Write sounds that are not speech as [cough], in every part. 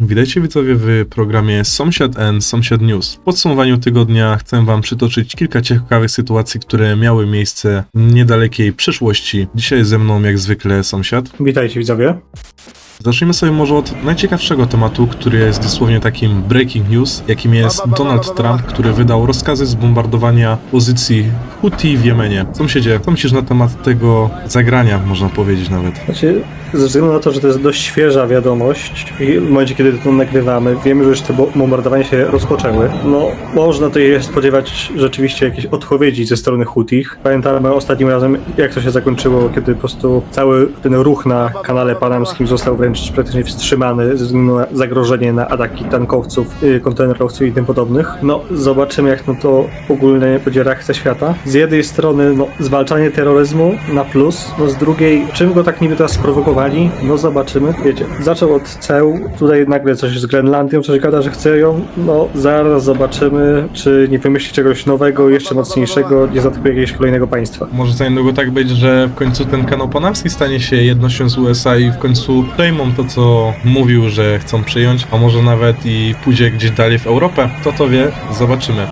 Witajcie widzowie w programie Sąsiad and Sąsiad News. W podsumowaniu tygodnia chcę wam przytoczyć kilka ciekawych sytuacji, które miały miejsce w niedalekiej przeszłości. Dzisiaj ze mną jak zwykle sąsiad. Witajcie widzowie. Zacznijmy sobie może od najciekawszego tematu, który jest dosłownie takim breaking news, jakim jest Donald Trump, który wydał rozkazy zbombardowania pozycji Houthi w Jemenie. Sąsiedzie, co myślisz na temat tego zagrania, można powiedzieć nawet? Znaczy, ze względu na to, że to jest dość świeża wiadomość i w momencie, kiedy to nagrywamy, wiemy, że już te bo- bombardowania się rozpoczęły. No, można tutaj spodziewać rzeczywiście jakieś odpowiedzi ze strony Hutich. Pamiętamy ostatnim razem, jak to się zakończyło, kiedy po prostu cały ten ruch na kanale panamskim został wręcz praktycznie wstrzymany ze względu na zagrożenie na ataki tankowców, y, kontenerowców i tym podobnych. No, zobaczymy, jak no to ogólnie będzie reakcja świata. Z jednej strony, no, zwalczanie terroryzmu na plus, no z drugiej, czym go tak niby teraz sprowokowali? No zobaczymy. Wiecie, zaczął od ceł, tutaj nagle coś z Grenlandią, coś gada, że chce ją, no zaraz zobaczymy, czy nie wymyśli czegoś nowego, jeszcze mocniejszego, nie zaatakuje jakiegoś kolejnego państwa. Może za niedługo tak być, że w końcu ten kanał panamski stanie się jednością z USA i w końcu przejmą to, co mówił, że chcą przyjąć, a może nawet i pójdzie gdzieś dalej w Europę. Kto to wie? Zobaczymy.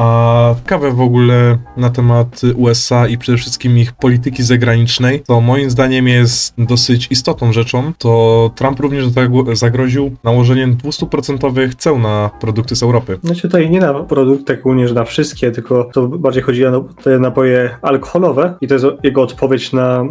A ciekawe w ogóle na temat USA i przede wszystkim ich polityki zagranicznej, to moim zdaniem jest dosyć istotną rzeczą, to Trump również zagroził nałożeniem 200% ceł na produkty z Europy. Znaczy tutaj nie na produkty ogólnie, że na wszystkie, tylko to bardziej chodzi o te napoje alkoholowe i to jest jego odpowiedź na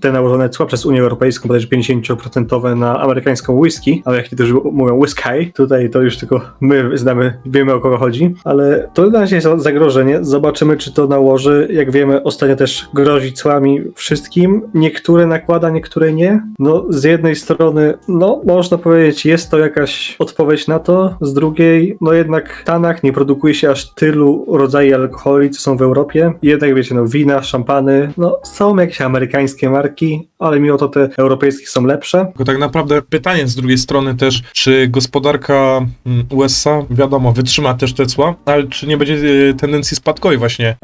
te nałożone cła przez Unię Europejską, bodajże 50% na amerykańską whisky, ale jak niektórzy mówią whisky, tutaj to już tylko my znamy, wiemy o kogo chodzi, ale to na razie jest zagrożenie, zobaczymy czy to nałoży, jak wiemy ostatnio też grozi cłami wszystkim, niektóre nakłada, niektóre nie, no z jednej strony, no można powiedzieć jest to jakaś odpowiedź na to, z drugiej, no jednak w Stanach nie produkuje się aż tylu rodzajów alkoholi, co są w Europie, jednak wiecie, no wina, szampany, no są jakieś amerykańskie marki, ale mimo to te europejskie są lepsze, Tylko tak naprawdę pytanie z drugiej strony też, czy gospodarka mm, USA, wiadomo, wytrzyma też te cła, ale czy nie będzie e, tendencji spadkowej właśnie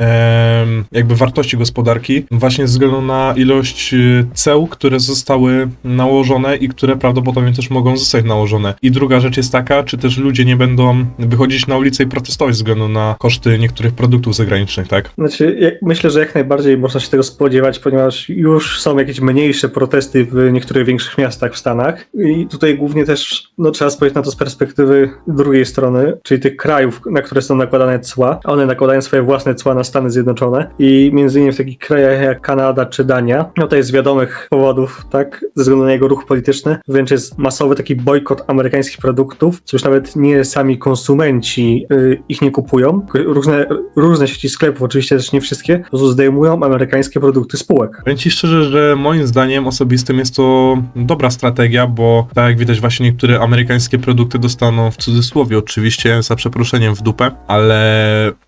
jakby wartości gospodarki, właśnie ze względu na ilość e, ceł, które zostały nałożone i które prawdopodobnie też mogą zostać nałożone. I druga rzecz jest taka, czy też ludzie nie będą wychodzić na ulicę i protestować ze względu na koszty niektórych produktów zagranicznych, tak? Znaczy, myślę, że jak najbardziej można się tego spodziewać, ponieważ już są jakieś mniejsze protesty w niektórych większych miastach w Stanach. I tutaj głównie też no, trzeba spojrzeć na to z perspektywy drugiej strony, czyli tych krajów, na które są nakładane cła. One nakładają swoje własne cła na Stany Zjednoczone i między innymi w takich krajach jak Kanada czy Dania, no to jest z wiadomych powodów, tak, ze względu na jego ruch polityczny, wręcz jest masowy taki bojkot amerykańskich produktów, co już nawet nie sami konsumenci y, ich nie kupują. Różne, różne sieci sklepów, oczywiście też nie wszystkie, po zdejmują amerykańskie produkty z półek. Powiem ci szczerze, że moim zdaniem osobistym jest to dobra strategia, bo tak jak widać właśnie niektóre amerykańskie produkty dostaną w cudzysłowie oczywiście za przeproszeniem w dupę, ale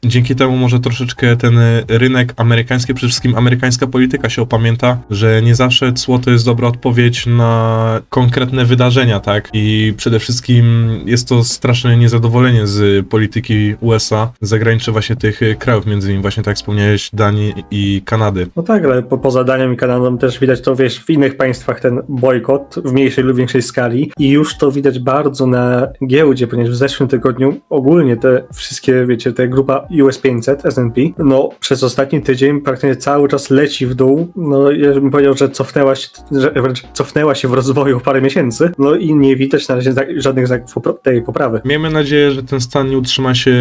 dzięki temu może troszeczkę ten rynek amerykański, przede wszystkim amerykańska polityka się opamięta, że nie zawsze cło to jest dobra odpowiedź na konkretne wydarzenia, tak? I przede wszystkim jest to straszne niezadowolenie z polityki USA, zagranicze właśnie tych krajów, między innymi właśnie tak wspomniałeś, Danii i Kanady. No tak, ale po, poza Danią i Kanadą też widać to, wiesz, w innych państwach ten bojkot w mniejszej lub większej skali i już to widać bardzo na giełdzie, ponieważ w zeszłym tygodniu ogólnie te wszystkie, wiecie, te grupa US 500, S&P, no przez ostatni tydzień praktycznie cały czas leci w dół, no ja bym powiedział, że cofnęła się, że wręcz cofnęła się w rozwoju parę miesięcy, no i nie widać na razie żadnych znaków tej poprawy. Miejmy nadzieję, że ten stan nie utrzyma się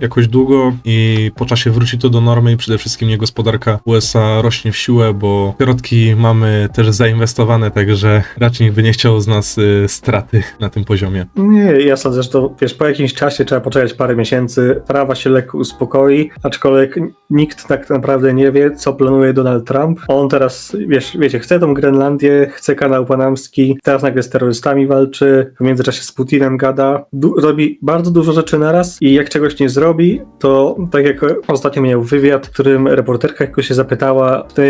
jakoś długo i po czasie wróci to do normy i przede wszystkim nie gospodarka USA rośnie w siłę, bo środki mamy też zainwestowane, także raczej by nie chciał z nas y, straty na tym poziomie. Nie, ja sądzę, że to, wiesz, po jakimś czasie trzeba poczekać parę miesięcy, prawa się lekko uspokoi, aczkolwiek nikt tak naprawdę nie wie, co planuje Donald Trump. On teraz, wiesz, wiecie, chce tą Grenlandię, chce kanał panamski, teraz nagle z terrorystami walczy, w międzyczasie z Putinem gada, du- robi bardzo dużo rzeczy naraz i jak czegoś nie zrobi, to tak jak ostatnio miał wywiad, w którym reporterka jakoś się zapytała, to,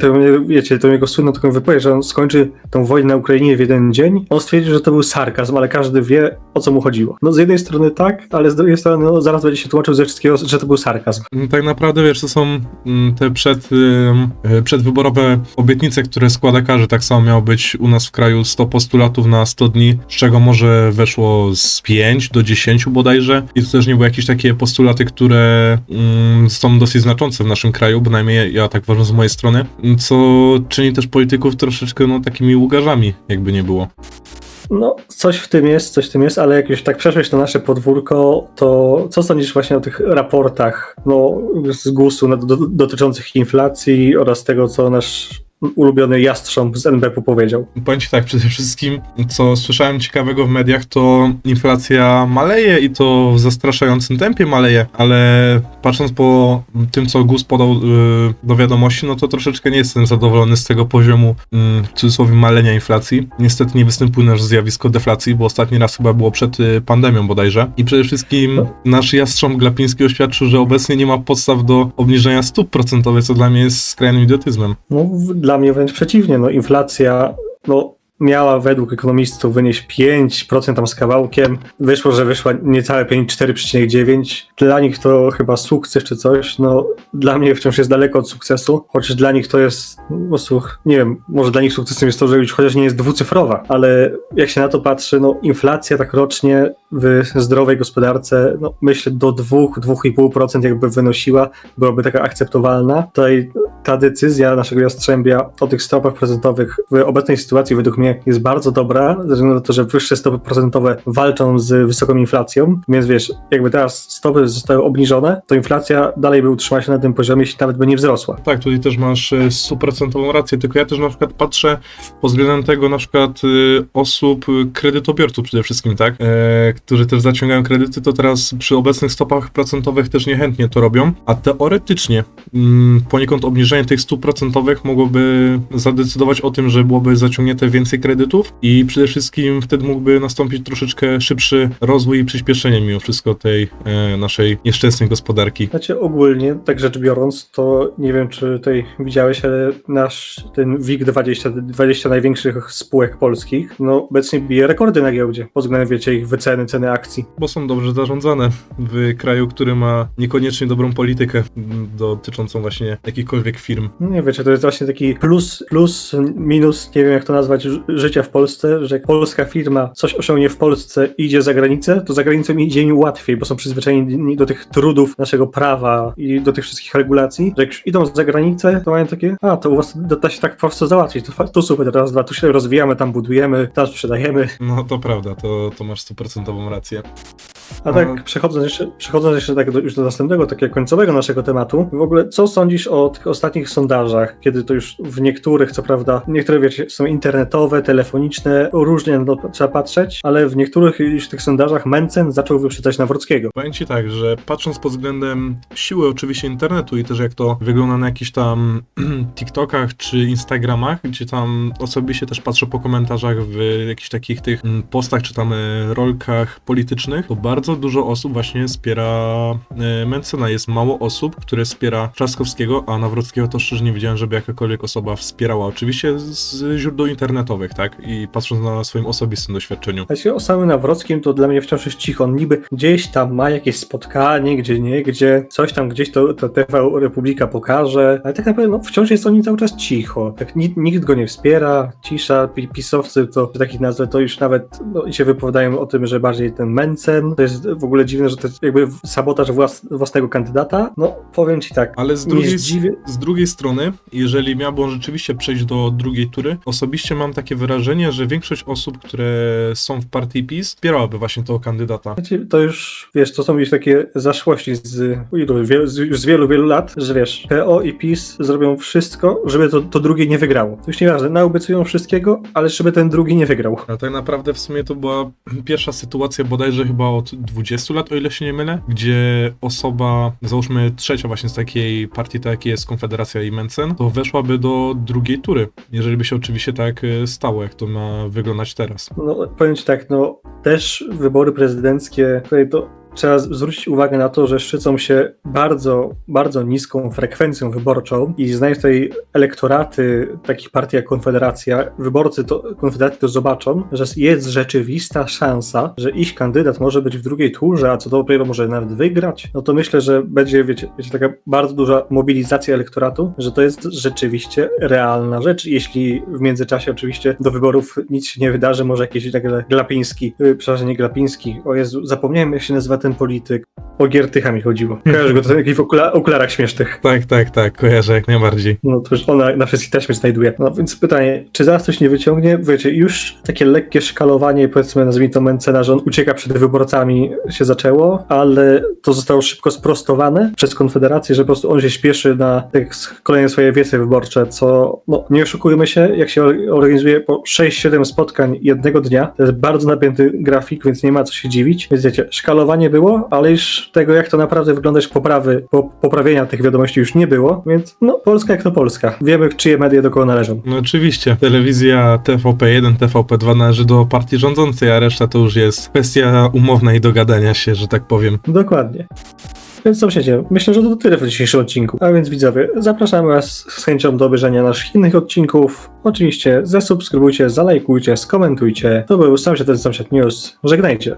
to wiecie, to jego słynną taką wypowiedź, że on skończy tą wojnę na Ukrainie w jeden dzień. On stwierdził, że to był sarkazm, ale każdy wie, o co mu chodziło. No z jednej strony tak, ale z drugiej strony no, zaraz będzie się wytłumaczył ze wszystkiego, że to był sarkazm. Tak naprawdę, wiesz, to są mm, te przed, y, przedwyborowe obietnice, które składa każdy. Tak samo miało być u nas w kraju 100 postulatów na 100 dni, z czego może weszło z 5 do 10 bodajże. I to też nie były jakieś takie postulaty, które mm, są dosyć znaczące w naszym kraju, bynajmniej ja tak uważam z mojej strony, co czyni też polityków troszeczkę no, takimi łgarzami, jakby nie było. No, coś w tym jest, coś w tym jest, ale jak już tak przeszłeś na nasze podwórko, to co sądzisz właśnie o tych raportach no, z GUS-u dotyczących inflacji oraz tego, co nasz ulubiony jastrząb z NBP powiedział? Powiem ci tak, przede wszystkim, co słyszałem ciekawego w mediach, to inflacja maleje i to w zastraszającym tempie maleje, ale patrząc po tym, co GUS podał y, do wiadomości, no to troszeczkę nie jestem zadowolony z tego poziomu, y, w cudzysłowie, malenia inflacji. Niestety nie występuje nasz zjawisko deflacji, bo ostatni raz chyba było przed y, pandemią bodajże. I przede wszystkim nasz jastrząb Glapiński oświadczył, że obecnie nie ma podstaw do obniżenia stóp procentowych, co dla mnie jest skrajnym idiotyzmem. No, w- dla mnie wręcz przeciwnie. No, inflacja no, miała według ekonomistów wynieść 5% tam z kawałkiem. Wyszło, że wyszła niecałe 5, 4,9. Dla nich to chyba sukces czy coś. No, dla mnie wciąż jest daleko od sukcesu, chociaż dla nich to jest no, prostu, nie wiem, może dla nich sukcesem jest to, że już chociaż nie jest dwucyfrowa, ale jak się na to patrzy, no inflacja tak rocznie w zdrowej gospodarce, no myślę do 2-2,5% jakby wynosiła, byłaby taka akceptowalna. Tutaj ta decyzja naszego Jastrzębia o tych stopach procentowych w obecnej sytuacji według mnie jest bardzo dobra, ze względu na to, że wyższe stopy procentowe walczą z wysoką inflacją, więc wiesz, jakby teraz stopy zostały obniżone, to inflacja dalej by utrzymała się na tym poziomie, jeśli nawet by nie wzrosła. Tak, tutaj też masz e, stuprocentową rację, tylko ja też na przykład patrzę pod względem tego na przykład y, osób, kredytobiorców przede wszystkim, tak, e, którzy też zaciągają kredyty, to teraz przy obecnych stopach procentowych też niechętnie to robią, a teoretycznie mm, poniekąd obniżenie tych stóp procentowych mogłoby zadecydować o tym, że byłoby zaciągnięte więcej kredytów i przede wszystkim wtedy mógłby nastąpić troszeczkę szybszy rozwój i przyspieszenie mimo wszystko tej e, naszej nieszczęsnej gospodarki. Znaczy ogólnie, tak rzecz biorąc, to nie wiem, czy tutaj widziałeś, ale nasz ten WIG20, 20 największych spółek polskich, no obecnie bije rekordy na giełdzie pod względem, wiecie, ich wyceny, ceny akcji. bo są dobrze zarządzane w kraju, który ma niekoniecznie dobrą politykę dotyczącą właśnie jakichkolwiek firm. No Nie wiecie, to jest właśnie taki plus, plus, minus, nie wiem jak to nazwać, życia w Polsce, że jak polska firma coś osiągnie w Polsce i idzie za granicę, to za granicą idzie im łatwiej, bo są przyzwyczajeni do tych trudów naszego prawa i do tych wszystkich regulacji, że jak już idą za granicę, to mają takie, a to u was da, się tak prosto załatwić, to, to super, raz, dwa, tu się rozwijamy, tam budujemy, tam sprzedajemy, No to prawda, to, to masz stuprocentową rację. A tak, Mhm. przechodząc jeszcze, przechodząc jeszcze tak do, już do następnego, takiego końcowego naszego tematu, w ogóle co sądzisz o tych ostatnich sondażach, kiedy to już w niektórych, co prawda, niektóre wiecie, są internetowe, telefoniczne, różnie na to trzeba patrzeć, ale w niektórych już tych sondażach Mencen zaczął wyprzedzać Nawrockiego. Powiem ci tak, że patrząc pod względem siły oczywiście internetu i też jak to wygląda na jakichś tam [clears throat] TikTokach czy Instagramach, gdzie tam osobiście też patrzę po komentarzach w jakichś takich tych mm, postach czy tam e, rolkach politycznych, to bardzo dużo osób właśnie wspiera e, Mencena. Jest mało osób, które wspiera Trzaskowskiego, a Nawrockiego to szczerze nie widziałem, żeby jakakolwiek osoba wspierała. Oczywiście z źródeł internetowych, tak? I patrząc na swoim osobistym doświadczeniu. Jeśli o samym Nawrockim, to dla mnie wciąż jest cicho. On niby gdzieś tam ma jakieś spotkanie, gdzie nie, gdzie coś tam gdzieś to, to TV Republika pokaże, ale tak naprawdę no, wciąż jest o nim cały czas cicho. Tak, nikt, go nie wspiera, cisza, pi- pisowcy to, takich nazwę, to już nawet no, się wypowiadają o tym, że bardziej ten Mencen, to jest w ogóle dziwne, że to jest jakby sabotaż włas, własnego kandydata. No, powiem ci tak, Ale z drugiej, zdziwię, z drugiej strony, jeżeli miałby on rzeczywiście przejść do drugiej tury, osobiście mam takie wrażenie, że większość osób, które są w partii PiS, wspierałaby właśnie tego kandydata. To już, wiesz, to są już takie zaszłości z, z wielu, wielu lat, że wiesz, PO i PiS zrobią wszystko, żeby to, to drugie nie wygrało. To już nieważne, naobiecują wszystkiego, ale żeby ten drugi nie wygrał. A tak naprawdę w sumie to była [clears throat] pierwsza sytuacja bodajże chyba od 20 lat, o ile się nie mylę, gdzie osoba, załóżmy trzecia właśnie z takiej partii, tak jak jest Konfederacja i Mencen, to weszłaby do drugiej tury, jeżeli by się oczywiście tak e, stało, jak to ma wyglądać teraz. No, powiem ci tak, no, też wybory prezydenckie, tutaj to trzeba zwrócić uwagę na to, że szczycą się bardzo, bardzo niską frekwencją wyborczą i znając tutaj elektoraty takich partii jak Konfederacja, wyborcy to, Konfederacji to zobaczą, że jest rzeczywista szansa, że ich kandydat może być w drugiej turze, a co dopiero może nawet wygrać, no to myślę, że będzie, wiecie, wiecie taka bardzo duża mobilizacja elektoratu, że to jest rzeczywiście realna rzecz, jeśli w międzyczasie oczywiście do wyborów nic się nie wydarzy, może jakiś tak Glapiński, yy, przepraszam, nie Glapiński, o Jezu, zapomniałem jak się nazywa ten polityk, o Giertycha mi chodziło, kojarzę go, to w okula- okularach śmiesznych. Tak, tak, tak, kojarzę jak najbardziej. No to już ona na wszystkich taśmie znajduje. No więc pytanie, czy zaraz coś nie wyciągnie? Wiecie, już takie lekkie szkalowanie, powiedzmy, nazwijmy to Mencena, że on ucieka przed wyborcami się zaczęło, ale to zostało szybko sprostowane przez Konfederację, że po prostu on się śpieszy na kolejne swoje wiece wyborcze, co, no nie oszukujmy się, jak się or- organizuje po 6-7 spotkań jednego dnia, to jest bardzo napięty grafik, więc nie ma co się dziwić. Więc wiecie, szkalowanie było, ale już tego, jak to naprawdę wygląda, już poprawy, po, poprawienia tych wiadomości już nie było, więc no, Polska jak to Polska. Wiemy, czyje media do kogo należą. No oczywiście, telewizja TVP1, TVP2 należy do partii rządzącej, a reszta to już jest kwestia umowna i dogadania się, że tak powiem. Dokładnie. Więc sąsiedzie, myślę, że to tyle w dzisiejszym odcinku. A więc widzowie, zapraszamy Was z chęcią do obejrzenia naszych innych odcinków. Oczywiście zasubskrybujcie, zalajkujcie, skomentujcie. To był Sąsiad, ten Sąsiad News. Żegnajcie.